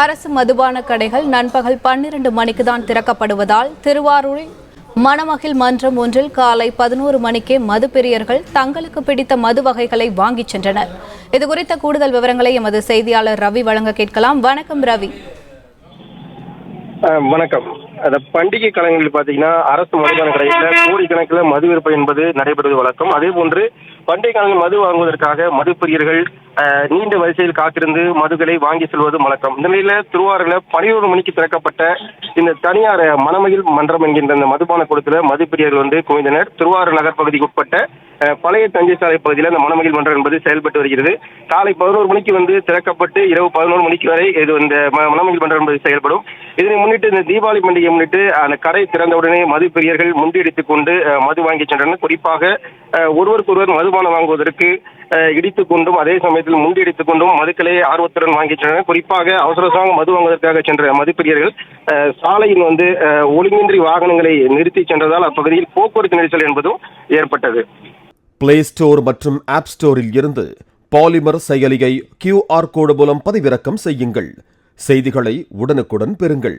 அரசு மதுபான கடைகள் நண்பகல் பன்னிரண்டு மணிக்கு தான் திறக்கப்படுவதால் திருவாரூரில் மணமகிழ் மன்றம் ஒன்றில் காலை பதினோரு மணிக்கே மது பிரியர்கள் தங்களுக்கு பிடித்த மது வகைகளை வாங்கிச் சென்றனர். இதுகுறித்த கூடுதல் விவரங்களை எமது செய்தியாளர் ரவி வழங்க கேட்கலாம். வணக்கம் ரவி. வணக்கம். அந்த பண்டிகை காலங்களில் பாத்தீங்கன்னா அரசு மதுபான கடைகளில் கோடிக்கணக்கில் மது விற்பனை என்பது நடைபெறுவது வழக்கம். அதே போன்று பண்டைய காலங்களில் மது வாங்குவதற்காக மது பிரியர்கள் நீண்ட வரிசையில் காத்திருந்து மதுகளை வாங்கி செல்வது வழக்கம். இந்த நிலையில திருவாரூரில் பனிரெண்டு மணிக்கு திறக்கப்பட்ட இந்த தனியார் மணமயில் மன்றம் என்கின்ற இந்த மதுபான கூடத்துல மது பிரியர்கள் வந்து குவிந்தனர். திருவாரூர் நகர் பகுதிக்கு உட்பட்ட பழைய தஞ்சை சாலை பகுதியில் அந்த மணமகிழ் மன்றம் என்பது செயல்பட்டு வருகிறது. காலை பதினோரு மணிக்கு வந்து திறக்கப்பட்டு இரவு பதினோரு மணிக்கு வரை இது இந்த ம- மன்றம் என்பது செயல்படும். இதனை முன்னிட்டு இந்த தீபாவளி பண்டிகையை முன்னிட்டு அந்த கடை திறந்தவுடனே மது பிரியர்கள் முண்டியடித்துக் கொண்டு மது வாங்கி சென்றனர். குறிப்பாக அஹ், மது மதுபானம் வாங்குவதற்கு இடித்துக் கொண்டும் அதே சமயத்தில் முண்டியடித்துக் கொண்டும் மதுக்களை ஆர்வத்துடன் வாங்கி சென்றனர். குறிப்பாக அவசர அவசரமாக மது வாங்குவதற்காக சென்ற மதுப்பிரியர்கள் சாலையில் வந்து ஒழுங்கின்றி வாகனங்களை நிறுத்தி சென்றதால் அப்பகுதியில் போக்குவரத்து நெரிசல் என்பதும் ஏற்பட்டது. பிளே ஸ்டோர் மற்றும் ஆப் ஸ்டோரில் இருந்து பாலிமர் செயலியை கியூஆர் கோடு மூலம் பதிவிறக்கம் செய்யுங்கள். செய்திகளை உடனுக்குடன் பெறுங்கள்.